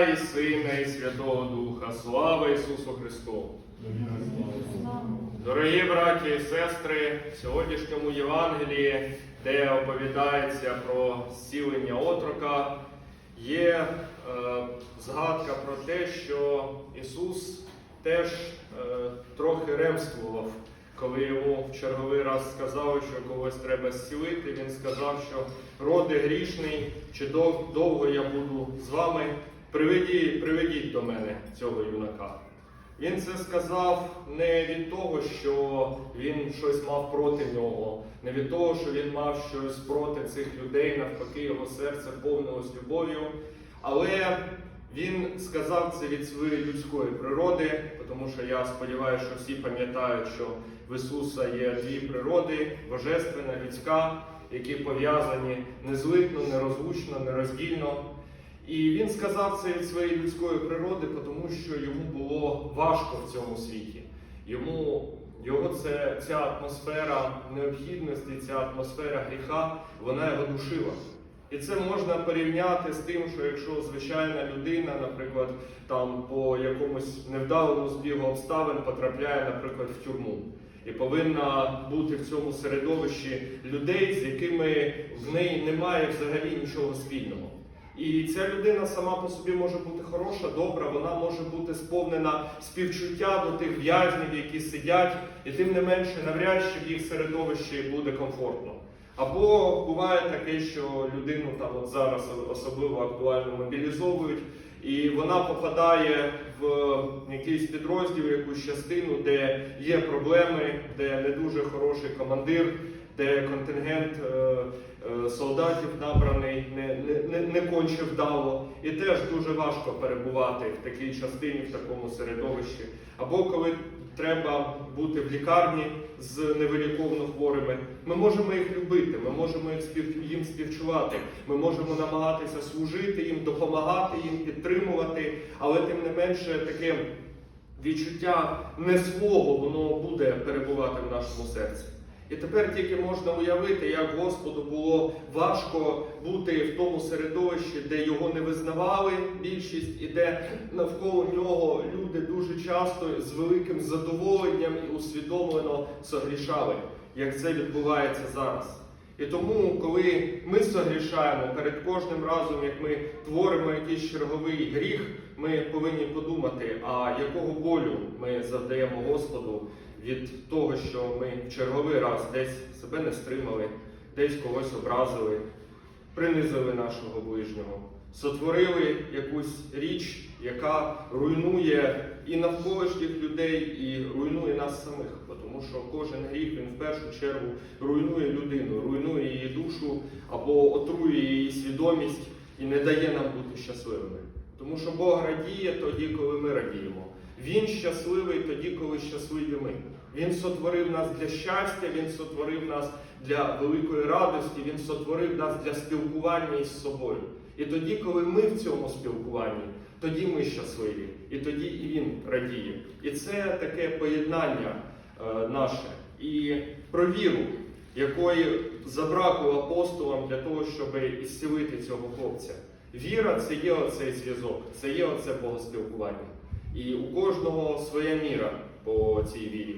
і Сина, і Святого Духа. Слава Ісусу Христу! Дорогі браті і сестри, в сьогоднішньому Євангелії, де оповідається про зцілення отрока, є е, згадка про те, що Ісус теж е, трохи ремствував, коли йому в черговий раз сказали, що когось треба зцілити. Він сказав, що роди грішний, чи довго я буду з вами, приведіть, приведіть до мене цього юнака. Він це сказав не від того, що він щось мав проти нього, не від того, що він мав щось проти цих людей, навпаки, його серце повнилось любов'ю. Але він сказав це від своєї людської природи, тому що я сподіваюся, що всі пам'ятають, що в Ісуса є дві природи божественна, людська, які пов'язані незлитно, нерозлучно, нероздільно. І він сказав це від своєї людської природи, тому що йому було важко в цьому світі. Йому його це, ця атмосфера необхідності, ця атмосфера гріха, вона його душила. І це можна порівняти з тим, що якщо звичайна людина, наприклад, там по якомусь невдалому збігу обставин потрапляє, наприклад, в тюрму. І повинна бути в цьому середовищі людей, з якими в неї немає взагалі нічого спільного. І ця людина сама по собі може бути хороша, добра, вона може бути сповнена співчуття до тих в'язнів, які сидять, і тим не менше навряд чи в їх середовищі буде комфортно. Або буває таке, що людину там от зараз особливо актуально мобілізовують, і вона попадає в якийсь підрозділ, якусь частину, де є проблеми, де не дуже хороший командир, де контингент е, е, солдатів набраний не, не, не, конче вдало. І теж дуже важко перебувати в такій частині, в такому середовищі. Або коли треба бути в лікарні з невиліковно хворими, ми можемо їх любити, ми можемо їм співчувати, ми можемо намагатися служити їм, допомагати їм, підтримувати, але тим не менше таке відчуття не свого воно буде перебувати в нашому серці. І тепер тільки можна уявити, як Господу було важко бути в тому середовищі, де його не визнавали більшість, і де навколо нього люди дуже часто з великим задоволенням і усвідомлено согрішали, як це відбувається зараз. І тому, коли ми согрішаємо перед кожним разом, як ми творимо якийсь черговий гріх, ми повинні подумати, а якого болю ми завдаємо Господу від того, що ми в черговий раз десь себе не стримали, десь когось образили, принизили нашого ближнього, сотворили якусь річ, яка руйнує і навколишніх людей, і руйнує нас самих. Тому що кожен гріх він в першу чергу руйнує людину, руйнує її душу або отрує її свідомість і не дає нам бути щасливими. Тому що Бог радіє тоді, коли ми радіємо. Він щасливий тоді, коли щасливі ми. Він сотворив нас для щастя, Він сотворив нас для великої радості, Він сотворив нас для спілкування із собою. І тоді, коли ми в цьому спілкуванні, тоді ми щасливі, і тоді і він радіє. І це таке поєднання е, наше. І про віру, якої забракло апостолам для того, щоб ісцілити цього хлопця. Віра це є оцей зв'язок, це є оце богоспілкування. І у кожного своя міра по цій вірі.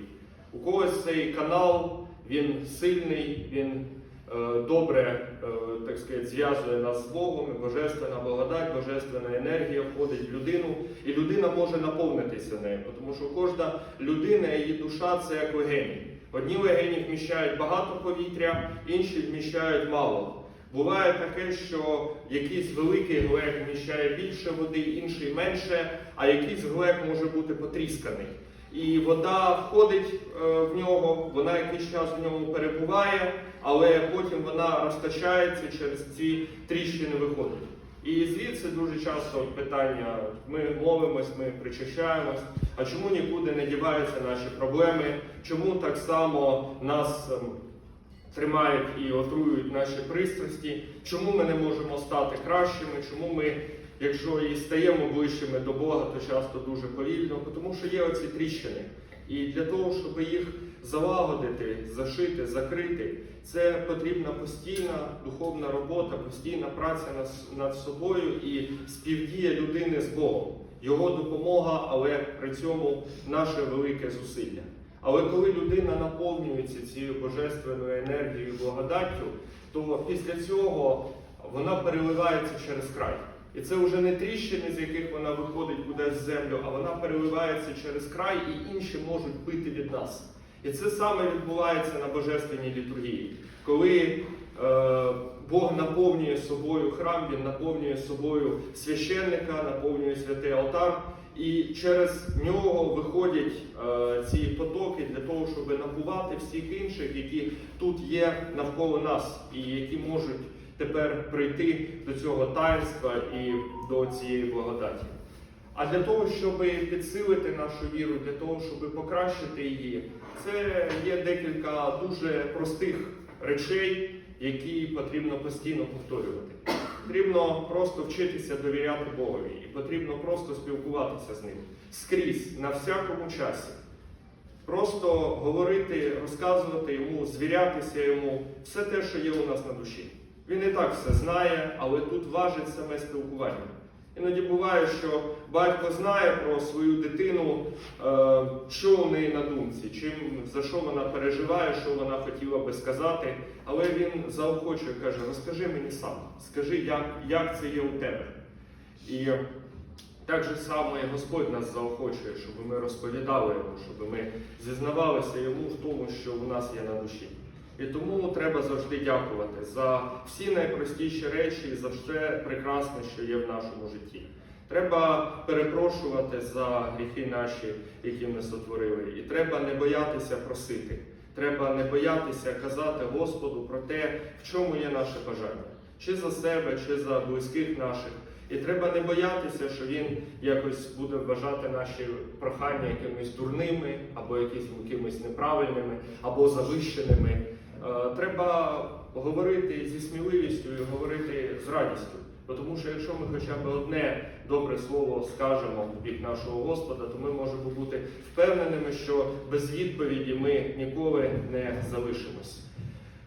У когось цей канал, він сильний, він е, добре е, так сказати, зв'язує нас з Богом, божественна благодать, божественна енергія входить в людину, і людина може наповнитися нею, тому що кожна людина, її душа це як легені. Одні легені вміщають багато повітря, інші вміщають мало. Буває таке, що якийсь великий глек вміщає більше води, інший менше, а якийсь глек може бути потрісканий. І вода входить е, в нього, вона якийсь час в ньому перебуває, але потім вона розтачається через ці тріщини виходить. І звідси дуже часто питання: ми молимось, ми причащаємось, а чому нікуди не діваються наші проблеми? Чому так само нас ем, тримають і отруюють наші пристрасті? Чому ми не можемо стати кращими? Чому ми, якщо і стаємо ближчими до Бога, то часто дуже повільно? Тому що є оці тріщини. І для того, щоб їх залагодити, зашити, закрити. Це потрібна постійна духовна робота, постійна праця над, собою і співдія людини з Богом, його допомога, але при цьому наше велике зусилля. Але коли людина наповнюється цією божественною енергією, благодаттю, то після цього вона переливається через край. І це вже не тріщини, з яких вона виходить кудись в землю, а вона переливається через край, і інші можуть пити від нас. І це саме відбувається на божественній літургії, коли е, Бог наповнює собою храм, Він наповнює собою священника, наповнює святий алтар, і через нього виходять е, ці потоки для того, щоб напувати всіх інших, які тут є навколо нас, і які можуть тепер прийти до цього таїнства і до цієї благодаті. А для того, щоб підсилити нашу віру, для того, щоб покращити її, це є декілька дуже простих речей, які потрібно постійно повторювати. Потрібно просто вчитися довіряти Богові, і потрібно просто спілкуватися з ним скрізь, на всякому часі. Просто говорити, розказувати йому, звірятися йому все те, що є у нас на душі. Він і так все знає, але тут важить саме спілкування. Іноді буває, що батько знає про свою дитину, е, що у неї на думці, чим за що вона переживає, що вона хотіла би сказати, але він заохочує, каже: розкажи мені сам, скажи, як, як це є у тебе. І так же само і Господь нас заохочує, щоб ми розповідали йому, щоб ми зізнавалися йому в тому, що у нас є на душі. І тому треба завжди дякувати за всі найпростіші речі і за все прекрасне, що є в нашому житті. Треба перепрошувати за гріхи наші, які ми сотворили. І треба не боятися просити. Треба не боятися казати Господу про те, в чому є наше бажання, чи за себе, чи за близьких наших. І треба не боятися, що він якось буде вважати наші прохання якимись дурними, або якимись, неправильними, або завищеними. Е, Треба говорити зі сміливістю і говорити з радістю. Тому що якщо ми хоча б одне добре слово скажемо в бік нашого Господа, то ми можемо бути впевненими, що без відповіді ми ніколи не залишимось.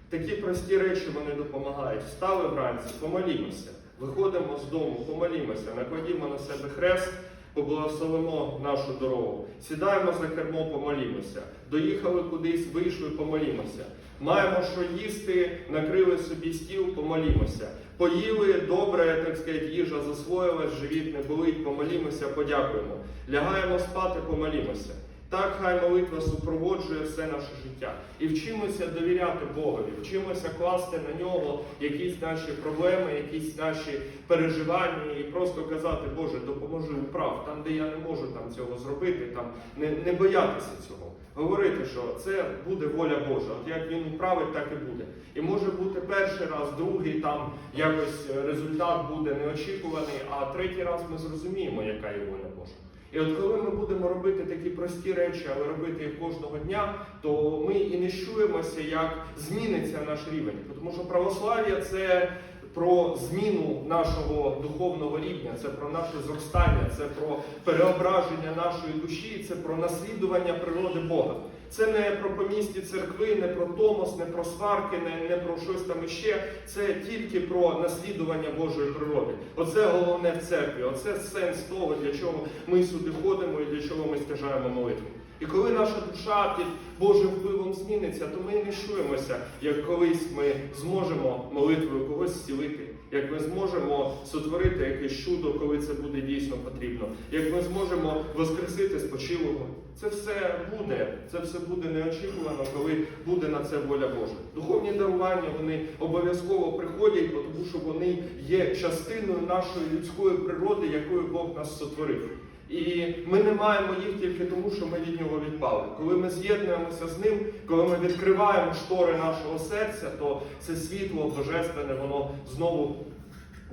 Такі прості речі вони допомагають. Встали вранці, помолімося, виходимо з дому, помолімося, накладімо на себе хрест, поблагословимо нашу дорогу, сідаємо за кермо, помолімося, доїхали кудись, вийшли, помолімося. Маємо що їсти, накрили собі стіл, помолімося. Поїли добре, так сказати, їжа засвоїлась, живіт не болить, помолімося, подякуємо. Лягаємо спати, помолімося. Так хай молитва супроводжує все наше життя. І вчимося довіряти Богові, вчимося класти на нього якісь наші проблеми, якісь наші переживання, і просто казати, Боже, допоможи управ, там, де я не можу там цього зробити, там не, не боятися цього. Говорити, що це буде воля Божа. От як він управить, так і буде. І може бути перший раз, другий там якось результат буде неочікуваний, а третій раз ми зрозуміємо, яка є воля Божа. І от коли ми будемо робити такі прості речі, але робити їх кожного дня, то ми і не щуємося, як зміниться наш рівень. Тому що православ'я це про зміну нашого духовного рівня, це про наше зростання, це про переображення нашої душі, це про наслідування природи Бога. Це не про помісті церкви, не про томос, не про сварки, не, не про щось там іще. Це тільки про наслідування Божої природи. Оце головне в церкві. Оце сенс того, для чого ми сюди ходимо і для чого ми стяжаємо молитву. І коли наша душа під Божим впливом зміниться, то ми не чуємося, як колись ми зможемо молитвою когось зцілити, як ми зможемо сотворити якесь чудо, коли це буде дійсно потрібно, як ми зможемо воскресити спочилого. Це все буде, це все буде неочікувано, коли буде на це воля Божа. Духовні дарування вони обов'язково приходять, тому що вони є частиною нашої людської природи, якою Бог нас сотворив. І ми не маємо їх тільки тому, що ми від нього відпали. Коли ми з'єднуємося з ним, коли ми відкриваємо штори нашого серця, то це світло божественне, воно знову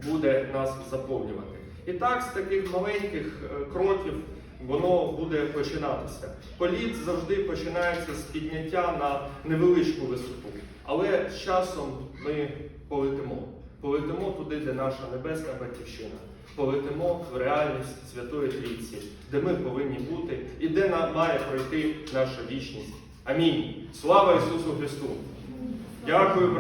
буде нас заповнювати. І так, з таких маленьких е, кроків воно буде починатися. Політ завжди починається з підняття на невеличку висоту. Але з часом ми полетимо. Полетимо туди, де наша небесна батьківщина. Полетимо в реальність Святої Трійці, де ми повинні бути і де має пройти наша вічність. Амінь. Слава Ісусу Христу! Дякую, брат.